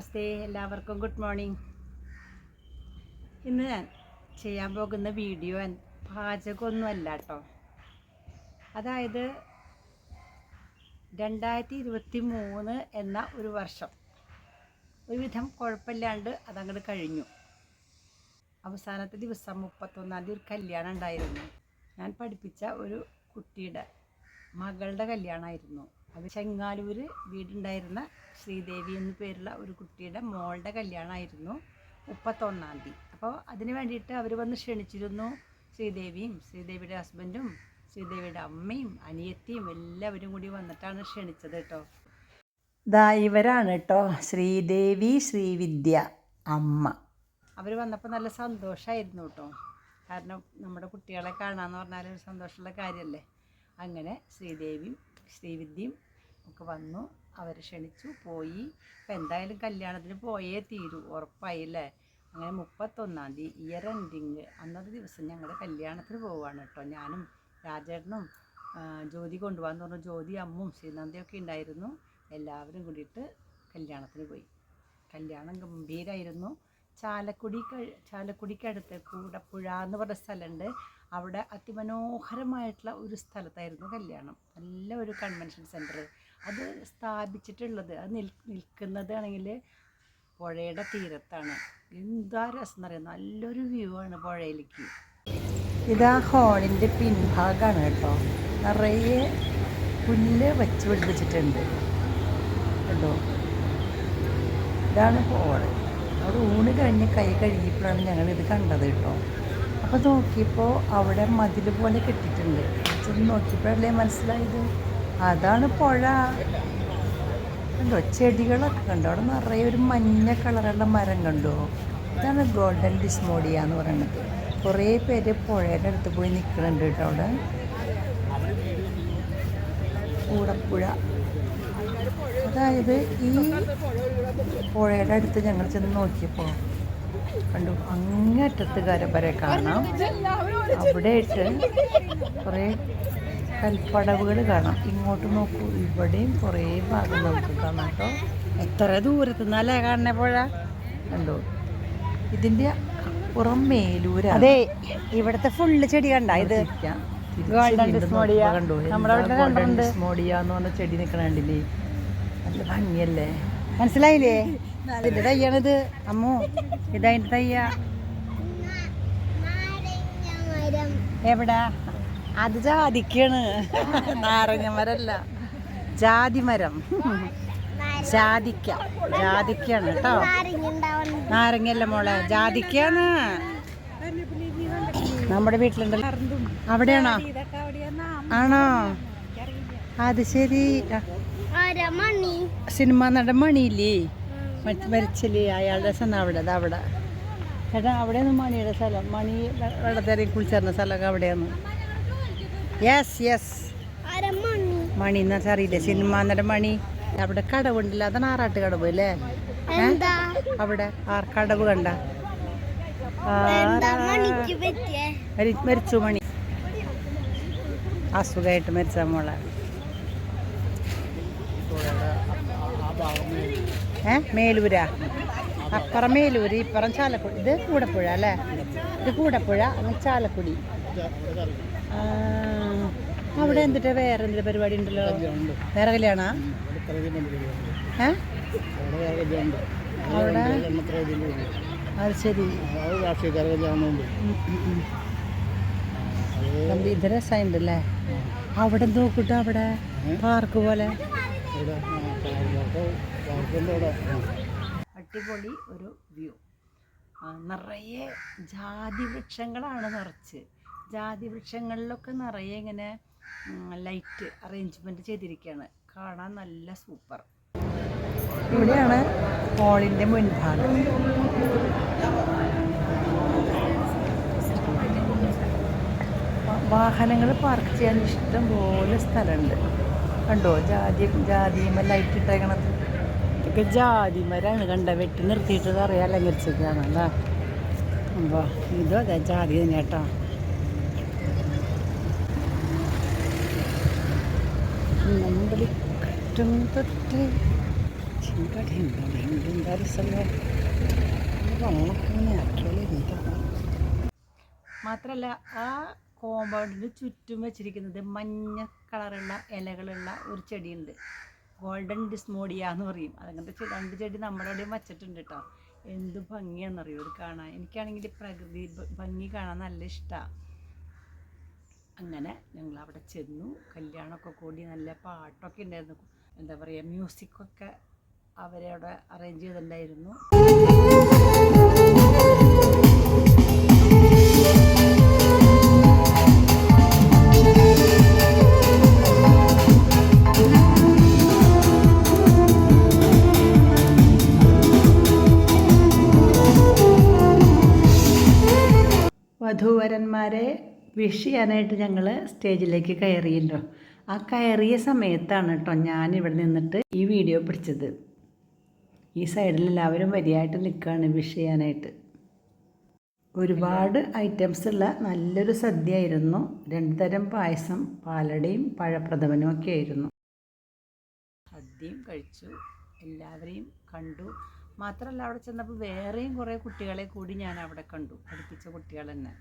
നമസ്തേ എല്ലാവർക്കും good morning. ഇന്ന് ഞാൻ ചെയ്യാൻ പോകുന്ന വീഡിയോ പാചകമൊന്നുമല്ല കേട്ടോ. അതായത് രണ്ടായിരത്തി ഇരുപത്തി മൂന്ന് എന്ന ഒരു വർഷം. ഒരുവിധം കുഴപ്പമില്ലാണ്ട് അതങ്ങോട്ട് കഴിഞ്ഞു. അവസാനത്തെ ദിവസം മുപ്പത്തൊന്നാം തീയതി ഒരു കല്യാണം ഉണ്ടായിരുന്നു. ഞാൻ പഠിപ്പിച്ച ഒരു കുട്ടിയുടെ മകളുടെ കല്യാണമായിരുന്നു. അത് ചെങ്ങാലൂര് വീടുണ്ടായിരുന്ന ശ്രീദേവി എന്നു പേരുള്ള ഒരു കുട്ടിയുടെ മോളുടെ കല്യാണമായിരുന്നു മുപ്പത്തൊന്നാം തീയതി. അപ്പോൾ അതിന് വേണ്ടിയിട്ട് അവർ വന്ന് ക്ഷണിച്ചിരുന്നു ശ്രീദേവിയും ശ്രീദേവിയുടെ ഹസ്ബൻഡും ശ്രീദേവിയുടെ അമ്മയും അനിയത്തിയും എല്ലാവരും കൂടി വന്നിട്ടാണ് ക്ഷണിച്ചത് കേട്ടോ. ദാ ഇവരാണ് കേട്ടോ ശ്രീദേവി ശ്രീവിദ്യ അമ്മ. അവർ വന്നപ്പോൾ നല്ല സന്തോഷമായിരുന്നു കേട്ടോ. കാരണം നമ്മുടെ കുട്ടികളെ കാണാമെന്ന് പറഞ്ഞാൽ ഒരു സന്തോഷമുള്ള കാര്യമല്ലേ അങ്ങനെ ശ്രീദേവിയും ശ്രീവിദ്യയും ഒക്കെ വന്നു. അവർ ക്ഷണിച്ചു പോയി. ഇപ്പം എന്തായാലും കല്യാണത്തിന് പോയേ തീരൂ ഉറപ്പായില്ലേ? അങ്ങനെ മുപ്പത്തൊന്നാം തീയതി ഇയർ എൻഡിങ് അന്നത്തെ ദിവസം ഞങ്ങളുടെ കല്യാണത്തിന് പോവുകയാണ് കേട്ടോ. ഞാനും രാജേട്ടനും ജ്യോതി കൊണ്ടുപോകാന്ന് പറഞ്ഞു ജ്യോതി അമ്മും ശ്രീനന്ദയൊക്കെ ഉണ്ടായിരുന്നു. എല്ലാവരും കൂടിയിട്ട് കല്യാണത്തിന് പോയി. കല്യാണം ഗംഭീരമായിരുന്നു ചാലക്കുടി ചാലക്കുടിക്കടുത്ത് കൂടപ്പുഴ എന്ന് പറഞ്ഞ സ്ഥലമുണ്ട്. അവിടെ അതിമനോഹരമായിട്ടുള്ള ഒരു സ്ഥലത്തായിരുന്നു കല്യാണം. നല്ല ഒരു കൺവെൻഷൻ സെന്റർ അത് സ്ഥാപിച്ചിട്ടുള്ളത്. അത് നിൽ നിൽക്കുന്നത് ആണെങ്കിൽ പുഴയുടെ തീരത്താണ്. എന്താ രസം എന്നറിയാം നല്ലൊരു വ്യൂ ആണ് പുഴയിലേക്ക്. ഇതാ ഹോളിന്റെ പിൻഭാഗമാണ് കേട്ടോ. നിറയെ പുല്ല് വെച്ച് പിടിപ്പിച്ചിട്ടുണ്ട്. കേട്ടോ ഇതാണ് ഹോൾ. അവിടെ ഊണ് കഴിഞ്ഞ് കൈ കഴുകിയപ്പോഴാണ് ഞങ്ങൾ ഇത് കണ്ടത് കേട്ടോ. അപ്പോൾ നോക്കിയപ്പോൾ അവിടെ മതിൽ പോലെ കെട്ടിയിട്ടുണ്ട്. ചെന്ന് നോക്കിയപ്പോഴല്ലേ മനസ്സിലായത്? അതാണ് പുഴ. കണ്ടോ ചെടികളൊക്കെ കണ്ടോ? അവിടെ നിറയെ ഒരു മഞ്ഞ കളറുള്ള മരം കണ്ടോ? ഇതാണ് ഗോൾഡൻ ഡിസ്മോഡിയ എന്ന് പറയുന്നത്. കുറേ പേര് പുഴയുടെ അടുത്ത് പോയി നിൽക്കുന്നുണ്ട് കേട്ടോ അവിടെ. കൂടപ്പുഴ. അതായത് ഈ പുഴയുടെ അടുത്ത് ഞങ്ങൾ ചെന്ന് നോക്കിയപ്പോൾ കണ്ടു അങ്ങറ്റത്ത് കരം വരെ കാണാം. അവിടെയിട്ട് കുറേ കൽപ്പടവുകൾ കാണാം. ഇങ്ങോട്ട് നോക്കൂ. ഇവിടെയും കുറേ ഭാഗം നമുക്ക് കാണാം കേട്ടോ. എത്ര ദൂരത്ത് നിന്നല്ലേ കാണുന്ന പുഴ? കണ്ടോ? ഇതിന്റെ അപ്പുറം മേലൂര അതെ ഇവിടുത്തെ ഫുള്ള് ചെടി കണ്ട ഇത്. ഡിസ്മോഡിയ എന്ന് പറഞ്ഞ ചെടി നിൽക്കണ കണ്ടില്ലേ? നല്ല ഭംഗിയല്ലേ? മനസ്സിലായില്ലേ? ഇതിന്റെ തയ്യാണിത്. അമ്മു ഇതതിന്റെ തയ്യ. എവിടാ? അത് ജാതിക്കാണ്. നാരങ്ങ മരല്ല ജാതി മരം ജാതിക്ക. ജാതിക്കാണ് കേട്ടോ നാരങ്ങയല്ല മോളെ. ജാതിക്കാണ്. നമ്മുടെ വീട്ടിലുണ്ടല്ലോ അവിടെയാണോ? ആണോ? അത് ശരി. സിനിമ നടൻ മണിയില്ലേ? മരിച്ചില്ലേ? അയാളുടെ സ്ഥലം അവിടെ അതവിടെ അവിടെ. ചേട്ടാ അവിടെയാണ് മണിയുടെ സ്ഥലം. മണി വെ- വെള്ളത്തേറി കുളിച്ചേർന്ന സ്ഥലമൊക്കെ അവിടെയാണ്. യെസ് യെസ് മണി? എന്ന് വെച്ചാൽ അറിയില്ലേ? സിനിമ മണി അവിടെ കടവുണ്ടല്ലോ. അതാണ് ആറാട്ട് കടവ് അല്ലേ? അവിടെ ആർ കടവ് കണ്ട. മരിച്ചു മണി. അസുഖമായിട്ട് മരിച്ച മോളെ. ഏ? മേലൂര? അപ്പുറം മേലൂര് ഇപ്പുറം ചാലക്കുടി. ഇത് കൂടപ്പുഴ അല്ലേ? ഇത് കൂടപ്പുഴ ചാലക്കുടി. ആ, അവിടെ എന്തിട്ട്? വേറെ എന്തിട്ട് പരിപാടി ഉണ്ടല്ലോ? വേറെ കല്യാണ? അവിടെ? അത് ശരി. ഇത് രസമുണ്ടല്ലേ അവിടെ നോക്കിട്ട് അവിടെ? പാർക്ക് പോലെ? അടിപൊളി ഒരു വ്യൂ. നിറയെ ജാതി വൃക്ഷങ്ങളാണ് നിറച്ച്. ജാതി വൃക്ഷങ്ങളിലൊക്കെ നിറയെ ഇങ്ങനെ ലൈറ്റ് അറേഞ്ച്മെന്റ് ചെയ്തിരിക്കുകയാണ് കാണാൻ നല്ല സൂപ്പർ. ഇവിടെയാണ് ഹോളിന്റെ മുൻഭാഗം. വാഹനങ്ങൾ പാർക്ക് ചെയ്യാൻ ഇഷ്ടം പോലെ സ്ഥലമുണ്ട്. കണ്ടോ? ജാതി ജാതിമ ലൈറ്റ് ഇട്ടേക്കണത്. ഇതൊക്കെ ജാതിമരാണ് കണ്ട വെട്ടി നിർത്തിയിട്ടത് അലങ്കരിച്ചേക്കാണ് അല്ലേ? അപ്പോൾ ഇതും അതെ ജാതി തന്നെ കേട്ടോ. മുമ്പിൽ കറ്റും തൊട്ട് കടയുണ്ട് കടയുണ്ട് എന്താ രസമല്ലേ വെള്ളമൊക്കെ ഇങ്ങനെ ആക്കിയാലേ മാത്രമല്ല ആ കോമ്പൗണ്ടിന് ചുറ്റും വെച്ചിരിക്കുന്നത് മഞ്ഞ കളറുള്ള ഇലകളുള്ള ഒരു ചെടിയുണ്ട്. ഗോൾഡൻ ഡിസ്മോഡിയ എന്ന് പറയും. അതങ്ങനത്തെ രണ്ട് ചെടി നമ്മുടെ അവിടെയും വച്ചിട്ടുണ്ട് കേട്ടോ എന്ത് ഭംഗിയാണെന്നറിയോ? ഇത് കാണാൻ. എനിക്കാണെങ്കിൽ പ്രകൃതി ഭംഗി കാണാൻ നല്ല ഇഷ്ടമാണ് അങ്ങനെ ഞങ്ങൾ അവിടെ ചെന്നു. കല്യാണമൊക്കെ കൂടി നല്ല പാട്ടൊക്കെ ഉണ്ടായിരുന്നു. എന്താ പറയുക മ്യൂസിക്കൊക്കെ അവരവിടെ അറേഞ്ച് ചെയ്തിട്ടുണ്ടായിരുന്നു. വധൂവരന്മാരെ വിഷ് ചെയ്യാനായിട്ട് ഞങ്ങൾ സ്റ്റേജിലേക്ക് കയറിയല്ലോ. ആ കയറിയ സമയത്താണ് കേട്ടോ ഇവിടെ നിന്നിട്ട് ഈ വീഡിയോ പിടിച്ചത്. ഈ സൈഡിൽ എല്ലാവരും വരിയായിട്ട് നിൽക്കുകയാണ് വിഷ് ചെയ്യാനായിട്ട് ഒരുപാട് ഐറ്റംസ് ഉള്ള നല്ലൊരു സദ്യ ആയിരുന്നു രണ്ടു തരം പായസം പാലടയും പഴപ്രഥമനും ഒക്കെ ആയിരുന്നു. സദ്യയും കഴിച്ചു. എല്ലാവരെയും കണ്ടു. മാത്രമല്ല അവിടെ ചെന്നപ്പോൾ വേറെയും കുറേ കുട്ടികളെ കൂടി ഞാൻ അവിടെ കണ്ടു. പഠിപ്പിച്ച കുട്ടികൾ തന്നെ.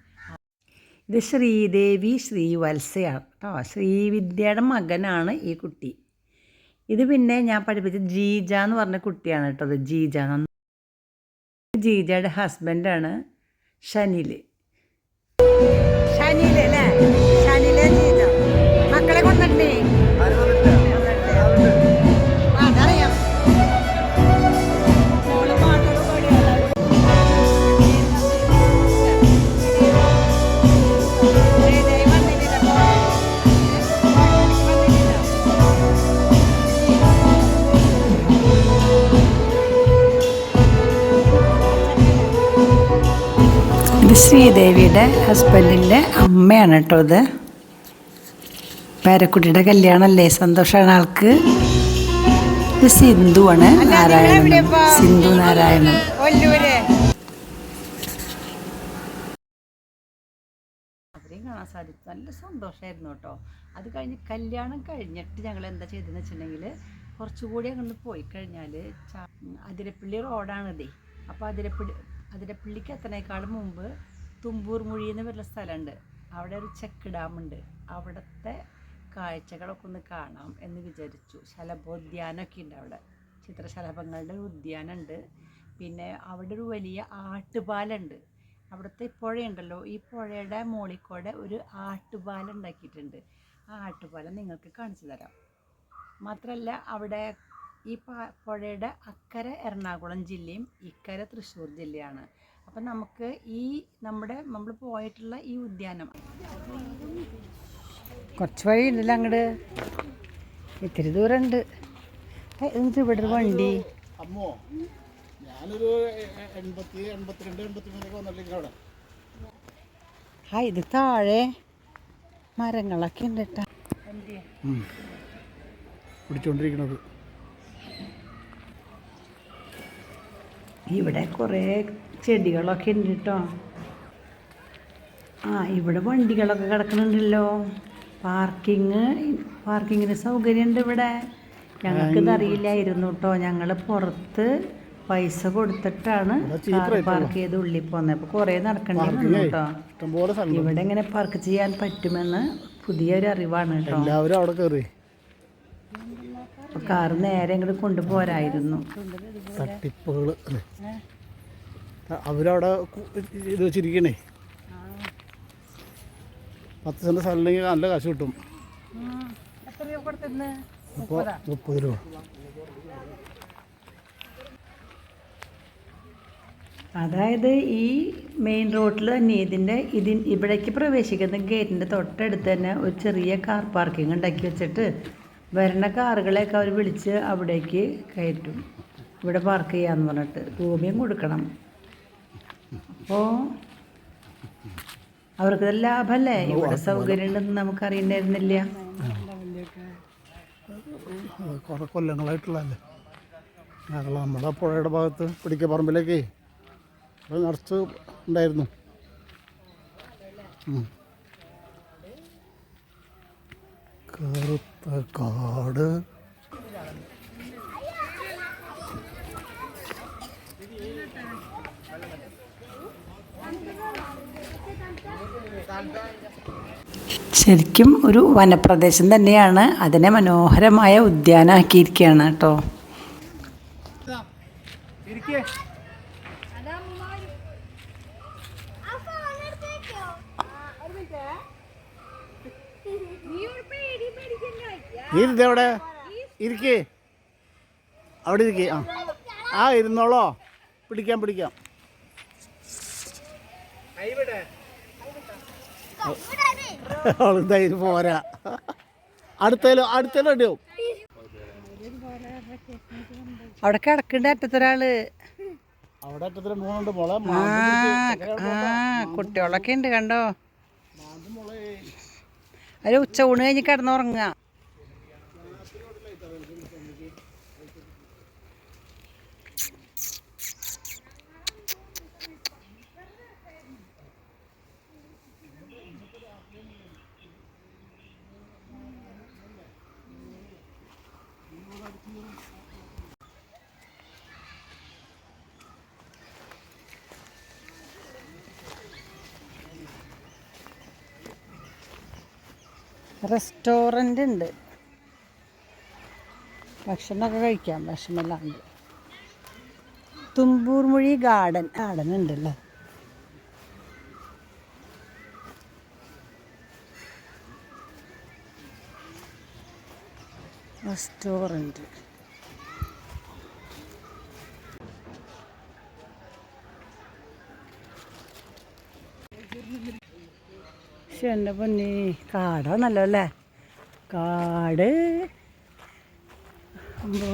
ഇത് ശ്രീദേവി ശ്രീവത്സയാണ് കേട്ടോ. ശ്രീവിദ്യയുടെ മകനാണ് ഈ കുട്ടി. ഇത് പിന്നെ ഞാൻ പഠിപ്പിച്ച ജീജ എന്ന് പറഞ്ഞ കുട്ടിയാണ് കേട്ടോ അത് ജീജ. ജീജയുടെ ഹസ്ബൻഡാണ് ഷനിൽ ഷനിൽ ശ്രീദേവിയുടെ ഹസ്ബൻഡിന്റെ അമ്മയാണ് കേട്ടോ ഇത്. പേരക്കുട്ടിയുടെ കല്യാണമല്ലേ? സന്തോഷമാണ് ആൾക്ക്. ഇത് സിന്ധുവാണ് നാരായണൻ. സിന്ധു നാരായണൻ. അവരെയും കാണാൻ സാധിച്ചു. നല്ല സന്തോഷമായിരുന്നു കേട്ടോ. അത് കഴിഞ്ഞ് കല്യാണം കഴിഞ്ഞിട്ട് ഞങ്ങൾ എന്താ ചെയ്തതെന്ന് വെച്ചിട്ടുണ്ടെങ്കിൽ കുറച്ചുകൂടി അങ്ങോട്ട് പോയി കഴിഞ്ഞാൽ അതിരപ്പള്ളി റോഡാണിതേ. അപ്പോൾ അതിരപ്പള്ളി അതിരപ്പള്ളിക്ക് എത്തണേക്കാളും മുമ്പ് തുമ്പൂർ മുഴി എന്ന് പറയുന്ന സ്ഥലമുണ്ട്. അവിടെ ഒരു ചെക്ക് ഡാമുണ്ട് അവിടുത്തെ കാഴ്ചകളൊക്കെ ഒന്ന് കാണാം എന്ന് വിചാരിച്ചു. ശലഭോദ്യാനമൊക്കെ ഉണ്ട് അവിടെ. ചിത്രശലഭങ്ങളുടെ ഉദ്യാനമുണ്ട്. പിന്നെ അവിടെ ഒരു വലിയ ആട്ടുപാലുണ്ട്. അവിടുത്തെ പുഴയുണ്ടല്ലോ ഈ പുഴയുടെ മോളിക്കൂടെ ഒരു ആട്ടുപാലം ഉണ്ടാക്കിയിട്ടുണ്ട്. ആ ആട്ടുപാലം നിങ്ങൾക്ക് കാണിച്ചു തരാം. മാത്രമല്ല അവിടെ ഈ പുഴയുടെ അക്കരെ എറണാകുളം ജില്ലയും ഇക്കരെ തൃശ്ശൂർ ജില്ലയാണ്. അപ്പം നമുക്ക് ഈ നമ്മുടെ നമ്മൾ പോയിട്ടുള്ള ഈ ഉദ്യാനം. കുറച്ച് വഴി ഉണ്ടല്ലോ അങ്ങോട്ട് ഇത്തിരി ദൂരമുണ്ട്. എന്നിട്ട് ഇവിടെ ഒരു വണ്ടി. അമ്മോ ഞാനൊരു എ- എൺപത്തി എൺപത്തിരണ്ട് എൺപത്തിമൂന്നൊക്കെ വന്നിട്ടില്ല അവിടെ. ആ ഇത് താഴെ മരങ്ങളൊക്കെ ഉണ്ട് കേട്ടോ പിടിച്ചോണ്ടിരിക്കണത്. ഇവിടെ കുറേ ചെടികളൊക്കെ ഉണ്ട് കേട്ടോ ആ ഇവിടെ വണ്ടികളൊക്കെ കിടക്കുന്നുണ്ടല്ലോ പാർക്കിങ് പാർക്കിങ്ങിന് സൗകര്യമുണ്ട് ഇവിടെ. ഞങ്ങൾക്കിത് അറിയില്ലായിരുന്നു കേട്ടോ ഞങ്ങൾ പുറത്ത് പൈസ കൊടുത്തിട്ടാണ് കാർ പാർക്ക് ചെയ്ത് ഉള്ളിൽ പോകുന്നത് അപ്പോൾ കുറേ നടക്കേണ്ടി വന്നു കേട്ടോ ഇവിടെ എങ്ങനെ പാർക്ക് ചെയ്യാൻ പറ്റുമെന്ന് പുതിയൊരു അറിവാണ് കേട്ടോ എല്ലാവരും അവിടെ കയറി കാർ നേരെ ഇങ്ങോട്ട് കൊണ്ടുപോരായിരുന്നു. തട്ടിപ്പുകൾ അവരവിടെ ഇത് വെച്ചിരിക്കണേ. പത്ത് സെന്റ് സ്ഥലം നല്ല കാശ് കിട്ടും. അപ്പോൾ മുപ്പത് രൂപ. അതായത് ഈ മെയിൻ റോഡിൽ തന്നെ ഇതിന്റെ ഇതിൻ ഇവിടേക്ക് പ്രവേശിക്കുന്ന ഗേറ്റിന്റെ തൊട്ടടുത്ത് തന്നെ ഒരു ചെറിയ കാർ പാർക്കിംഗ് ഉണ്ടാക്കി വെച്ചിട്ട് വരുന്ന കാറുകളെയൊക്കെ അവർ വിളിച്ച് അവിടേക്ക് കയറ്റും. ഇവിടെ പാർക്ക് ചെയ്യാന്ന് പറഞ്ഞിട്ട് രൂപയും കൊടുക്കണം. അപ്പോൾ അവർക്ക് ലാഭമല്ലേ ഇവിടെ സൗകര്യം ഉണ്ടെന്ന് നമുക്ക് അറിയണ്ടായിരുന്നില്ല കുറേ കൊല്ലങ്ങളായിട്ടുള്ളതല്ലേ? നമ്മുടെ പുഴയുടെ ഭാഗത്ത് പിടിക്കപ്പറമ്പിലേക്ക് നിറച്ച് ഉണ്ടായിരുന്നു. കറുത്ത കാട് ശരിക്കും ഒരു വനപ്രദേശം തന്നെയാണ്. അതിനെ മനോഹരമായ ഉദ്യാനമാക്കിയിരിക്കുകയാണ് കേട്ടോ. ഇരിക്കേ. ഇരുന്ന് എവിടെ ഇരിക്കേ. അവിടെ ഇരിക്കേ. ആ. ആ ഇരുന്നോളോ. പിടിക്കാം പിടിക്കാം. അവൾ ധൈര്യം പോരാ? അടുത്തേലോ അടുത്തേലോ അടിയാവും അവിടെ കിടക്കണ്ട അറ്റത്തൊരാൾ അവിടെ മൂന്നുണ്ട് മോളെ. കുട്ടികളൊക്കെ ഉണ്ട് കണ്ടോ? അതിൽ ഉച്ച ഊണ് കഴിഞ്ഞ് കിടന്നുറങ്ങുക റെസ്റ്റോറന്റ് ഉണ്ട്. ഭക്ഷണമൊക്കെ കഴിക്കാം വിഷമില്ലാണ്ട്. തുമ്പൂർ മൊഴി ഗാർഡൻ ഗാർഡൻ ഉണ്ടല്ലോ? റെസ്റ്റോറന്റ് പക്ഷെ എന്റെ പൊന്നി. കാടാണല്ലോ അല്ലേ കാട്. അമ്പോ.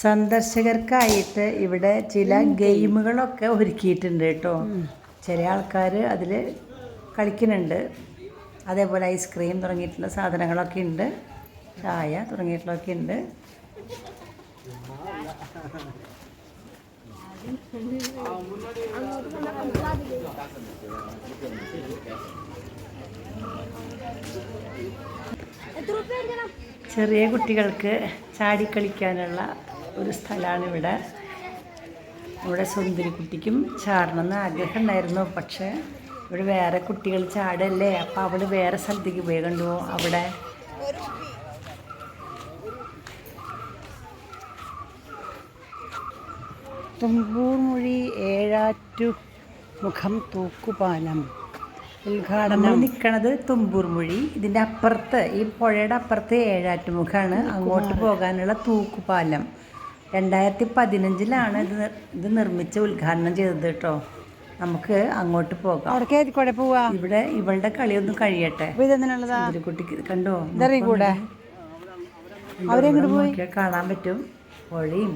സന്ദർശകർക്കായിട്ട് ഇവിടെ ചില ഗെയിമുകളൊക്കെ ഒരുക്കിയിട്ടുണ്ട് കേട്ടോ. ചില ആൾക്കാർ അതിൽ കളിക്കുന്നുണ്ട്. അതേപോലെ ഐസ്ക്രീം തുടങ്ങിയിട്ടുള്ള സാധനങ്ങളൊക്കെ ഉണ്ട്. ചായ തുടങ്ങിയിട്ടുള്ളതൊക്കെ ഉണ്ട്. ചെറിയ കുട്ടികൾക്ക് ചാടിക്കളിക്കാനുള്ള ഒരു സ്ഥലമാണ് ഇവിടെ ഇവിടെ സുന്ദരി കുട്ടിക്കും ചാടണമെന്ന് ആഗ്രഹം ഉണ്ടായിരുന്നു പക്ഷേ ഇവിടെ വേറെ കുട്ടികൾ ചാടല്ലേ? അപ്പോൾ അവൾ വേറെ സ്ഥലത്തേക്ക് പോയി കണ്ടു. അവിടെ തുമ്പൂർ മൊഴി ഏഴാറ്റു മുഖം തൂക്കുപാലം. ഉദ്ഘാടനം. നിൽക്കണത് തുമ്പൂർ മൊഴി. ഇതിന്റെ അപ്പുറത്ത് ഈ പുഴയുടെ അപ്പുറത്ത് ഏഴാറ്റുമുഖമാണ് അങ്ങോട്ട് പോകാനുള്ള തൂക്കുപാലം. രണ്ടായിരത്തി പതിനഞ്ചിലാണ് ഇത് ഇത് നിർമ്മിച്ച് ഉദ്ഘാടനം ചെയ്തത് കേട്ടോ. നമുക്ക് അങ്ങോട്ട് പോകാം. കൂടെ പോവാ? ഇവിടെ ഇവളുടെ കളിയൊന്നും കഴിയട്ടെ. കുട്ടിക്ക് കണ്ടോ? കൂടെ അവരെങ്ങോട്ട് പോയി? കാണാൻ പറ്റും. പുഴയും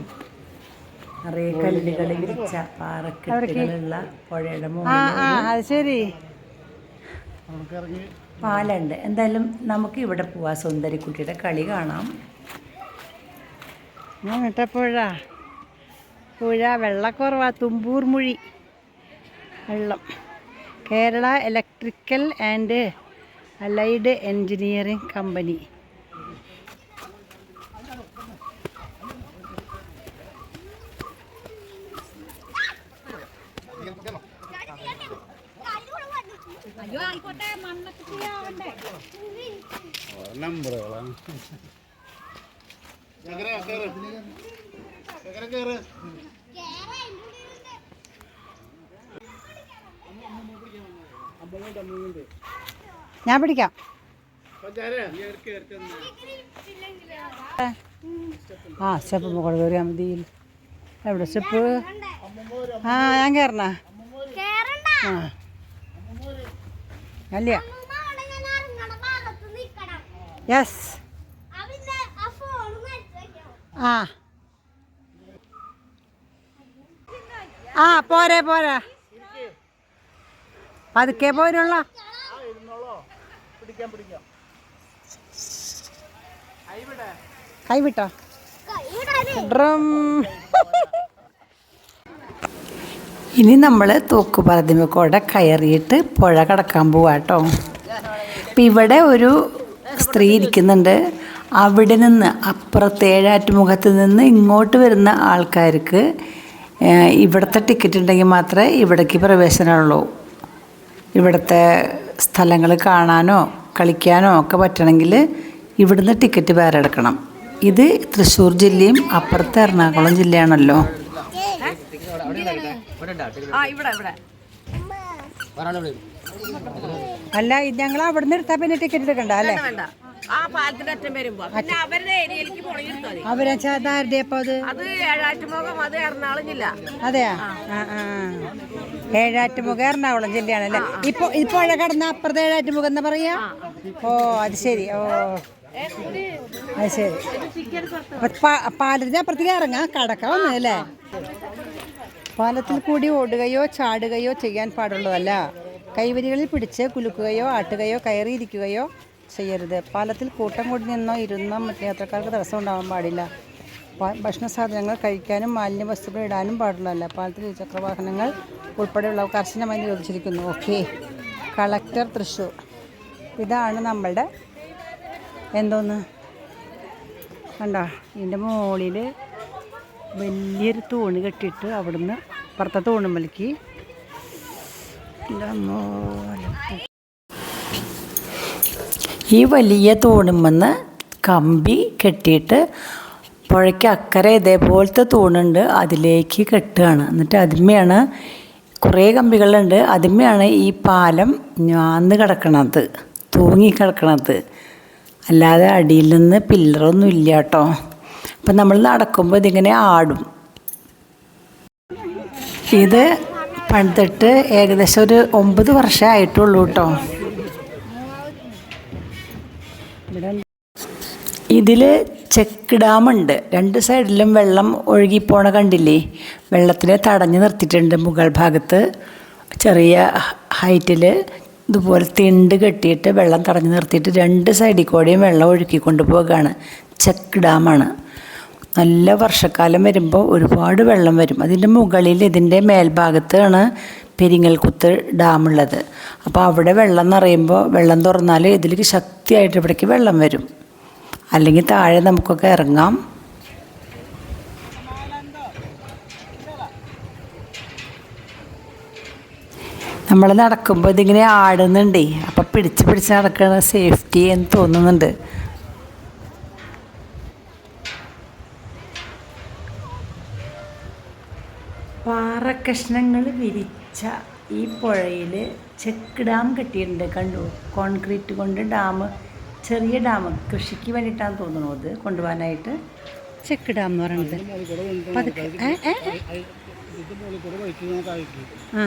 നിറയെ കല്ലുകൾ വിരിച്ച പാറക്കെട്ടുകളുള്ള പുഴയുടെ മുകളിൽ ആ അത് ശരി. നമുക്ക് ഇറങ്ങി പാലുണ്ട് എന്തായാലും നമുക്ക് ഇവിടെ പോവാം. സുന്ദരിക്കുട്ടിയുടെ കളി കാണാം. ഞാൻ പുഴ. പുഴ വെള്ളക്കുറവാ. തുമ്പൂർ മുഴി. വെള്ളം. Kerala electrical and allied engineering company നമ്പറുകളാണ് എങ്ങനെ കയറ് എങ്ങനെ കയറ് ഞാൻ പിടിക്കാം. ആ സ്റ്റെപ്പ് മുകളിൽ കയറിയാൽ മതി. എവിടെ സ്റ്റെപ്പ് ആ ഞാൻ കയറണ ആ. അല്ല യെസ് ആ. ആ പോരെ പോരാ. പതുക്കെ പോരുള്ള. കൈവിട്ടോ? ഇനി നമ്മൾ തൂക്കുപാലത്തിമക്കൂടെ കയറിയിട്ട് പുഴ കടക്കാൻ പോവാട്ടോ അപ്പം ഇവിടെ ഒരു സ്ത്രീ ഇരിക്കുന്നുണ്ട്. അവിടെ നിന്ന് അപ്പുറത്തെ ഏഴാറ്റുമുഖത്ത് നിന്ന് ഇങ്ങോട്ട് വരുന്ന ആൾക്കാർക്ക് ഇവിടുത്തെ ടിക്കറ്റ് ഉണ്ടെങ്കിൽ മാത്രമേ ഇവിടേക്ക് പ്രവേശനമുള്ളൂ. ഇവിടുത്തെ സ്ഥലങ്ങൾ കാണാനോ കളിക്കാനോ ഒക്കെ പറ്റണമെങ്കിൽ ഇവിടുന്ന് ടിക്കറ്റ് വേറെ എടുക്കണം ഇത് തൃശ്ശൂർ ജില്ലയും അപ്പുറത്തെ എറണാകുളം ജില്ലയാണല്ലോ. അല്ല ഞങ്ങൾ അവിടെ നിന്ന് എടുത്താൽ പിന്നെ ടിക്കറ്റ് എടുക്കണ്ട അല്ലേ? ആ പാലത്തിന്റെ അറ്റം വരുമ്പോ. പിന്നെ അവരുടെ ഏരിയയിലേക്ക് പോണെങ്കിൽ അവരെ അത്? അത് ഏഴാറ്റുമുഖം അത് എറണാകുളം ജില്ല. അതെയാ? ഏഴാറ്റുമുഖ എറണാകുളം ജില്ലയാണല്ലേ ഇപ്പൊ ഇപ്പൊ പുഴ കടന്ന അപ്പുറത്തെ ഏഴാറ്റുമുഖം എന്ന് പറയാ? ഓ അത് ശരി. ഓ. അത് ശരി. പാലത്തിന് അപ്പുറത്തേക്ക് ഇറങ്ങാം. കടക്ക വന്നതല്ലേ പാലത്തിൽ കൂടി ഓടുകയോ ചാടുകയോ ചെയ്യാൻ പാടുള്ളതല്ല. കൈവരികളിൽ പിടിച്ച് കുലുക്കുകയോ ആട്ടുകയോ കയറിയിരിക്കുകയോ ചെയ്യരുത്. പാലത്തിൽ കൂട്ടം കൂടി നിന്നോ ഇരുന്നോ മറ്റു യാത്രക്കാർക്ക് തടസ്സം ഉണ്ടാവാൻ പാടില്ല ഭക്ഷണ സാധനങ്ങൾ കഴിക്കാനും മാലിന്യ വസ്തുക്കൾ ഇടാനും പാടുള്ളതല്ല. പാലത്തിൽ ഇരുചക്രവാഹനങ്ങൾ ഉൾപ്പെടെയുള്ളവ കർശനമായി നിരോധിച്ചിരിക്കുന്നു. ഓക്കെ. കളക്ടർ തൃശ്ശൂർ ഇതാണ് നമ്മളുടെ എന്തോന്ന്? കണ്ടോ? ഇതിന്റെ മുകളിൽ വലിയൊരു തൂണ് കെട്ടിയിട്ട് അവിടുന്ന് അപ്പുറത്തെ തൂണുമ്പലേക്ക് ഈ വലിയ തൂണുമെന്ന് കമ്പി കെട്ടിയിട്ട് പുഴയ്ക്ക് അക്കരെ ഇതേപോലത്തെ തൂണുണ്ട് അതിലേക്ക് കെട്ടുകയാണ്. എന്നിട്ട് അതിന്മേയാണ് കുറേ കമ്പികളുണ്ട്. അതിന്മേയാണ് ഈ പാലം ഞാന്ന് കിടക്കണത് തൂങ്ങി കിടക്കണത്. അല്ലാതെ അടിയിൽ നിന്ന് പില്ലറൊന്നും ഇല്ല കേട്ടോ. അപ്പം നമ്മൾ നടക്കുമ്പോൾ ഇതിങ്ങനെ ആടും. ഇത് പണിതിട്ട് ഏകദേശം ഒരു ഒമ്പത് വർഷമേ ആയിട്ടുള്ളൂ ഇതിൽ ചെക്ക് ഡാമുണ്ട്. രണ്ട് സൈഡിലും വെള്ളം ഒഴുകിപ്പോണ കണ്ടില്ലേ? വെള്ളത്തിനെ തടഞ്ഞു നിർത്തിയിട്ടുണ്ട് മുകൾ ഭാഗത്ത്. ചെറിയ ഹൈറ്റിൽ ഇതുപോലെ തിണ്ട് കെട്ടിയിട്ട് വെള്ളം തടഞ്ഞു നിർത്തിയിട്ട് രണ്ട് സൈഡിൽ കൂടെയും വെള്ളം ഒഴുക്കി കൊണ്ടുപോവുകയാണ് ചെക്ക് ഡാമാണ്. നല്ല വർഷക്കാലം വരുമ്പോൾ ഒരുപാട് വെള്ളം വരും. അതിന്റെ മുകളിൽ ഇതിന്റെ മേൽഭാഗത്താണ് പെരിങ്ങൽകുത്ത് ഡാമുള്ളത്. അപ്പോൾ അവിടെ വെള്ളം നിറയുമ്പോൾ വെള്ളം തുറന്നാൽ ഇതിലേക്ക് ശക്തിയായിട്ട് ഇവിടേക്ക് വെള്ളം വരും. അല്ലെങ്കിൽ താഴെ നമുക്കൊക്കെ ഇറങ്ങാം. നമ്മൾ നടക്കുമ്പോൾ ഇതിങ്ങനെ ആടുന്നുണ്ടേ. അപ്പം പിടിച്ച് പിടിച്ച് നടക്കണ സേഫ്റ്റി എന്ന് തോന്നുന്നുണ്ട്. പാറക്കഷ്ണങ്ങൾ ഈ പുഴയിൽ ചെക്ക് ഡാം കെട്ടിയിട്ടുണ്ട് കണ്ടു? കോൺക്രീറ്റ് കൊണ്ട് ഡാം ചെറിയ ഡാം കൃഷിക്ക് വേണ്ടിയിട്ടാണ് തോന്നുന്നു അത് കൊണ്ടുപോകാനായിട്ട്. ചെക്ക് ഡാം എന്ന് പറയുന്നത്. പതുക്കെ. ആ.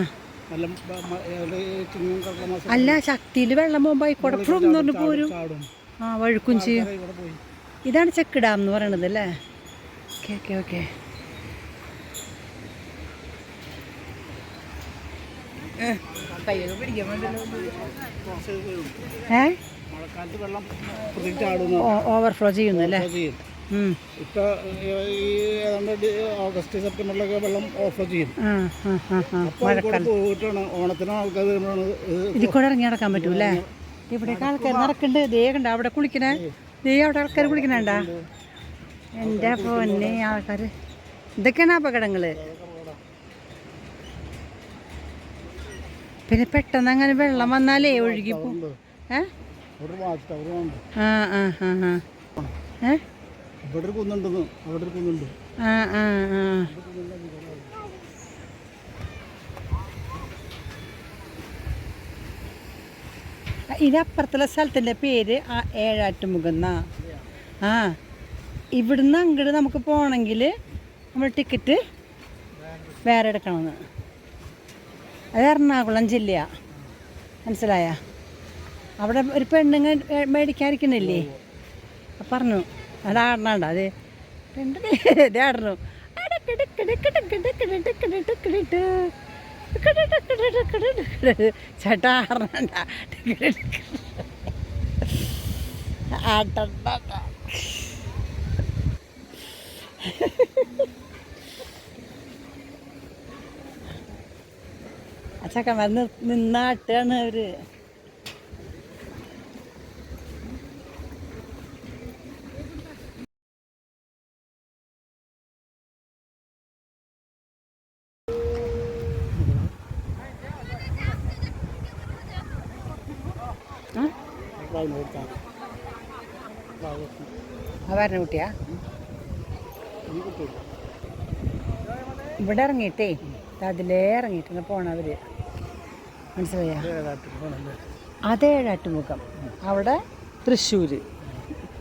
അല്ല ശക്തിയിൽ വെള്ളം പോകുമ്പോൾ ആയിക്കോട്ടെ എന്ന് പറഞ്ഞ് പോരും. ആ വഴുക്കും ചെയ്യും. ഇതാണ് ചെക്ക് ഡാം എന്ന് പറയണത് അല്ലേ? ഓക്കെ ഓക്കെ ഓക്കെ ഏ മഴക്കാലത്ത് വെള്ളം പ്രത്യേകിച്ച് ചാടുന്നു ഓവർഫ്ലോ ചെയ്യുന്നല്ലേ. ഇപ്പൊ ഈ ഏതാണ്ട് ഓഗസ്റ്റ് സെപ്റ്റംബറിലൊക്കെ വെള്ളം ഓവർഫ്ലോ ചെയ്യും. പോയിട്ടാണ് ഓണത്തിന് ആൾക്കാർ ഇതിൽ കൂടെ ഇറങ്ങി നടക്കാൻ പറ്റൂല്ലേ ഇവിടെയൊക്കെ ആൾക്കാർ നടക്കുന്നുണ്ട് ദേ കണ്ട അവിടെ കുളിക്കണേ. ദേ അവിടെ ആൾക്കാർ കുളിക്കണേണ്ട എന്റെ പൊന്നെ ആൾക്കാർ ഇതൊക്കെയാണ് അപകടങ്ങൾ പിന്നെ പെട്ടെന്ന് അങ്ങനെ വെള്ളം വന്നാലേ ഒഴുകി ഇതപ്പുറത്തുള്ള ഏ? ഉണ്ട്. ആ ആ ആ ആ. ഏ? ഇവിടെ ഒരു കുന്നുണ്ടെന്ന്. അവിടെ ഒരു കുന്നുണ്ട്. ആ ആ ആ. ഇത് അപ്പുറത്തുള്ള സ്ഥലത്തിന്റെ പേര് ആ ഏഴാറ്റുമുഖം എന്നാ. ആ. ഇവിടുന്ന് അങ്ങോട്ട് നമുക്ക് പോകണമെങ്കിൽ നമ്മൾ ടിക്കറ്റ് വേറെ എടുക്കണമെന്ന്. അത് എറണാകുളം ജില്ലയാണ് മനസ്സിലായ അവിടെ ഒരു പെണ്ണുങ്ങ മേടിക്കാതിരിക്കണില്ലേ പറഞ്ഞു അത് ആടണണ്ട അത് ഇത് ആടണു ചേട്ടാ ആടണണ്ട ആട്ടണ്ട ആ ചക്കന്മാർ നിന്നാട്ടാണ് അവർ. അവരുടെ കുട്ടിയാ? ഇവിടെ ഇറങ്ങിയിട്ടേ. അതിലേ ഇറങ്ങിയിട്ടുണ്ട് പോണവര് മനസ്സിലായ? അതേഴാട്ട് മുഖം ഏഴാട്ടുമുഖം. അവിടെ തൃശ്ശൂർ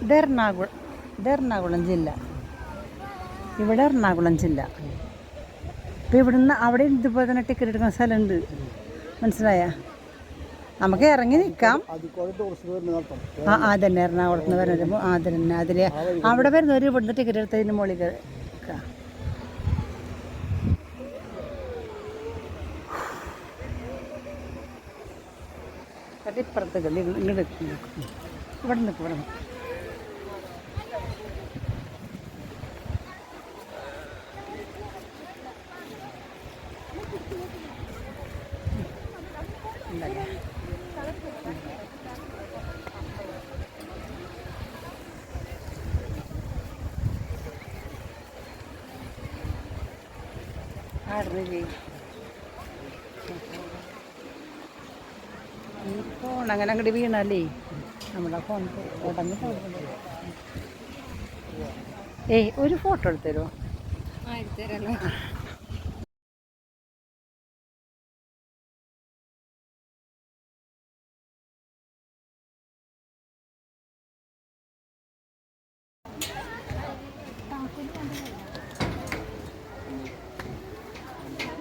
ഇത് എറണാകുളം ഇത് എറണാകുളം ജില്ല. ഇവിടെ എറണാകുളം ജില്ല. അപ്പോൾ ഇവിടുന്ന് അവിടെ ഇതുപോലെ തന്നെ ടിക്കറ്റ് എടുക്കുന്ന സ്ഥലമുണ്ട്. മനസ്സിലായ? നമുക്ക് ഇറങ്ങി നിൽക്കാം. ആ ആ തന്നെ എറണാകുളത്ത് നിന്ന് വരുന്നത്. ആ തന്നെ അതിൽ അവിടെ വരുന്നവർ ഇവിടുന്ന് ടിക്കറ്റ് എടുത്തതിന് മുകളിൽ കയറാം അത് ഇപ്പുറത്തേക്ക് ഇങ്ങോട്ട് ഇവിടെ നിൽക്കും ഇവിടെ നിൽക്കും ഉണ്ടല്ലേ ആടുന്നില്ലേ ഈ ഫോൺ അങ്ങനെ അങ്ങോട്ട് വീണാലേ നമ്മുടെ ഫോൺ ഉടനെ പോകുന്നത് ഏയ് ഒരു ഫോട്ടോ എടുത്തരോ?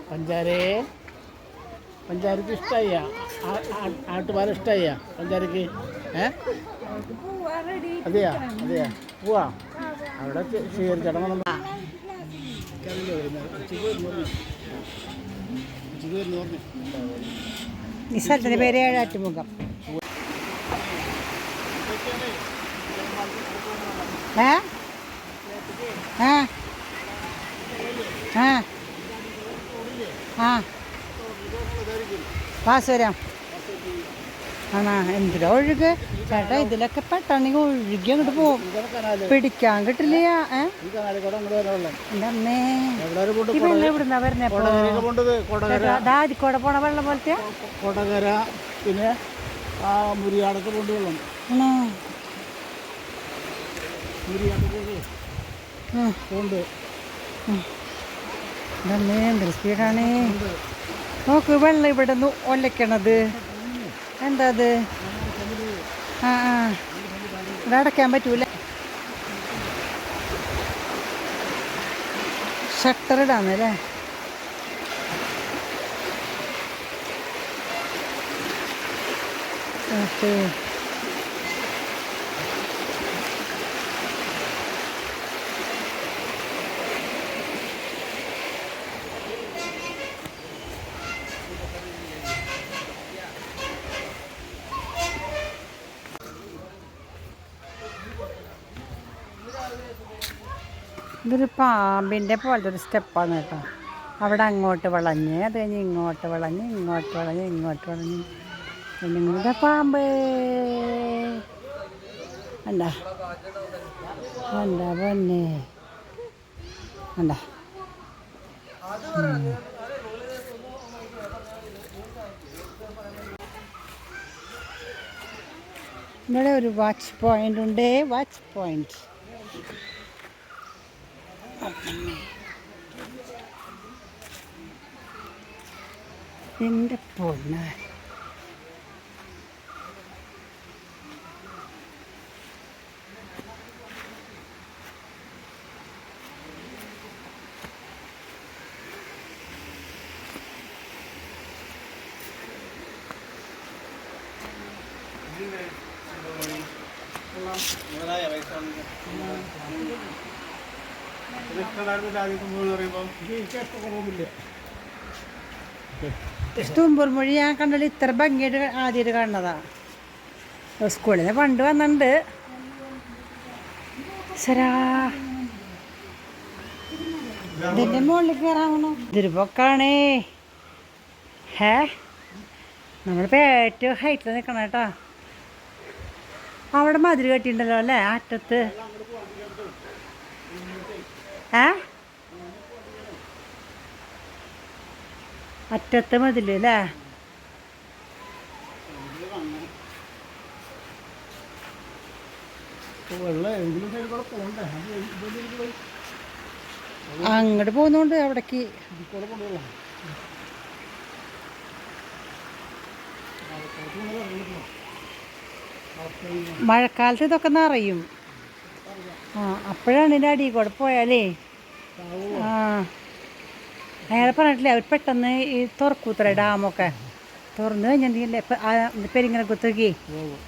പഞ്ചാരേ? പഞ്ചാരക്ക് ഇഷ്ടമായ ആട്ടുപാല ഇഷ്ടമായ പഞ്ചാരക്ക് അതെയാ? അതെയാ? പോവാ? അവിടെ ചെ- സ്വീകരിച്ചട നമ്മൾ പേര് ഏഴാറ്റുമുഖം. ഏ? ആ ആ ആ. പാസ് വരാം. ആണാ? എന്തിനാ ഒഴുക്? ചേട്ടാ ഇതിലൊക്കെ പെട്ടെന്ന് ഒഴുകി അങ്ങോട്ട് പോകും കനാല് പിടിക്കാൻ കിട്ടില്ല എന്റെ അമ്മേ. ഈ വെള്ളം എവിടുന്നാ വരുന്നേ അപ്പൊ കൊടകരയൊക്കെ ദാരിക്കോടെ പോണ വെള്ളം പോലത്തെ? കൊടകര പിന്നെ മുരിയാടൊക്കെ കൊണ്ട് വെള്ളം. ആണോ? മുരിയാടൊക്കെ ഉം. കൊണ്ട് ഇതമ്മേ എന്തൊരു സ്പീഡാണേ. നോക്ക് വെള്ളം ഇവിടെ നിന്ന് ഒലക്കണത്. എന്താ അത് ആ ആ. ഇവിടെ അടയ്ക്കാൻ പറ്റൂല. ഷട്ടർ ഇടാന്നല്ലേ? ഓക്കെ ഇതൊരു പാമ്പിന്റെ പോലത്തെ ഒരു സ്റ്റെപ്പാണ് കേട്ടോ. അവിടെ അങ്ങോട്ട് വളഞ്ഞ് അത് കഴിഞ്ഞ് ഇങ്ങോട്ട് വളഞ്ഞ് ഇങ്ങോട്ട് വളഞ്ഞ് ഇങ്ങോട്ട് വളഞ്ഞ്. പിന്നെ ഇങ്ങോട്ട് പാമ്പ്. എന്താ എന്താ പൊന്നെ? എന്താ ഇവിടെ ഒരു വാച്ച് പോയിന്റ് ഉണ്ട് വാച്ച് പോയിന്റ്. എന്റെ പൊന്ന് തുമ്പൂർ മൊഴി ഞാൻ കണ്ടത് ഇത്ര ഭംഗിയായിട്ട് ആദ്യമായിട്ട് കാണുന്നതാ. സ്കൂളിൽ നിന്ന് പണ്ട് വന്നിട്ടുണ്ട്. ശരാ. ഇതിന്റെ മുകളിൽ കയറാമണോ ഇതൊരു ഹേ? നമ്മളിപ്പോൾ ഏറ്റവും ഹൈറ്റിൽ നിൽക്കണം കേട്ടോ. അവിടെ മതിൽ കെട്ടിയിട്ടുണ്ടല്ലോ അല്ലേ? അറ്റത്ത്. ഏ? അറ്റത്തെ മതിൽ അല്ലേ അങ്ങോട്ട് പോകുന്നോണ്ട് അവിടേക്ക്. മഴക്കാലത്ത് ഇതൊക്കെ നിറയും. ആ അപ്പോഴാണ് ഇതിന്റെ അടി കൂടെ പോയാലേ. ആ. അയാളെ പറഞ്ഞിട്ടില്ലേ അവർ പെട്ടെന്ന് ഈ തുറക്കൂത്ര ഡാമൊക്കെ. തുറന്നു കഴിഞ്ഞിട്ടുണ്ടെങ്കിലേ പെരിങ്ങനെ കുത്തുക്കി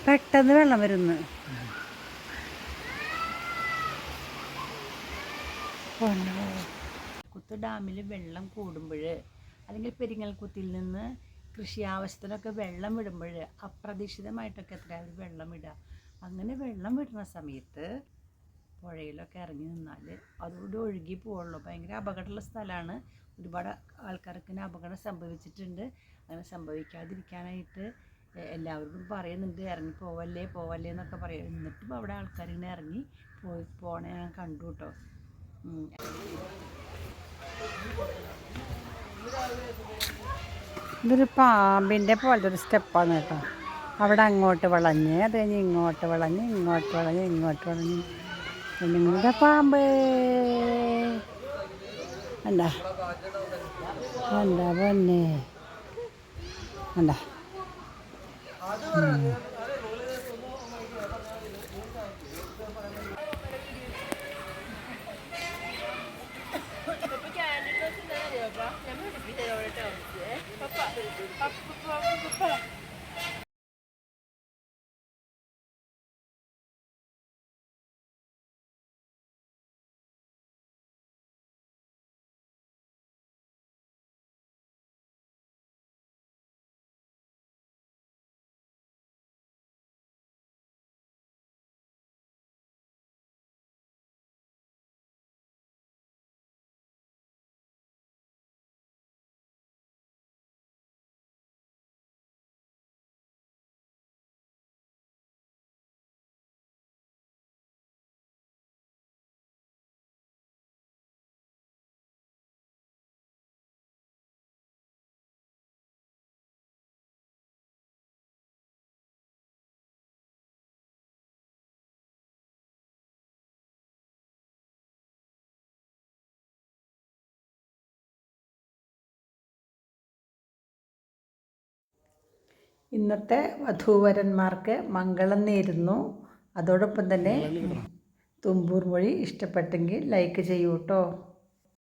പെട്ടെന്ന് വെള്ളം വരുന്നു. കുത്ത് ഡാമിൽ വെള്ളം കൂടുമ്പോൾ അല്ലെങ്കിൽ പെരിങ്ങൽക്കുത്തിൽ നിന്ന് കൃഷി ആവശ്യത്തിനൊക്കെ വെള്ളം വിടുമ്പോൾ അപ്രതീക്ഷിതമായിട്ടൊക്കെ എത്രയാവും വെള്ളം വിടുക അങ്ങനെ വെള്ളം വിടുന്ന സമയത്ത് പുഴയിലൊക്കെ ഇറങ്ങി നിന്നാൽ അതുകൊണ്ട് ഒഴുകി പോവുള്ളൂ. ഭയങ്കര അപകടമുള്ള സ്ഥലമാണ് ഒരുപാട് ആൾക്കാർക്ക് അപകടം സംഭവിച്ചിട്ടുണ്ട്. അങ്ങനെ സംഭവിക്കാതിരിക്കാനായിട്ട് എല്ലാവർക്കും പറയുന്നുണ്ട് ഇറങ്ങി പോവല്ലേ പോവല്ലേ എന്നൊക്കെ പറയും. എന്നിട്ടും അവിടെ ആൾക്കാർ ഇങ്ങനെ ഇറങ്ങി പോയി പോണേ ഞാൻ കണ്ടു കേട്ടോ. ഇതൊരു പാമ്പിന്റെ പോലത്തെ ഒരു സ്റ്റെപ്പാണ് കേട്ടോ. അവിടെ അങ്ങോട്ട് വളഞ്ഞ് അത് കഴിഞ്ഞ് ഇങ്ങോട്ട് വളഞ്ഞ് ഇങ്ങോട്ട് വളഞ്ഞ് ഇങ്ങോട്ട് വളഞ്ഞ്. പിന്നെ ഇങ്ങോട്ട് പാമ്പ്. അണ്ടാ എന്താ പൊന്നെ? എന്താ ഇന്നത്തെ വധൂവരന്മാർക്ക് മംഗളം നേരുന്നു. അതോടൊപ്പം തന്നെ തുമ്പൂർ മൊഴി ഇഷ്ടപ്പെട്ടെങ്കിൽ ലൈക്ക് ചെയ്യൂ കേട്ടോ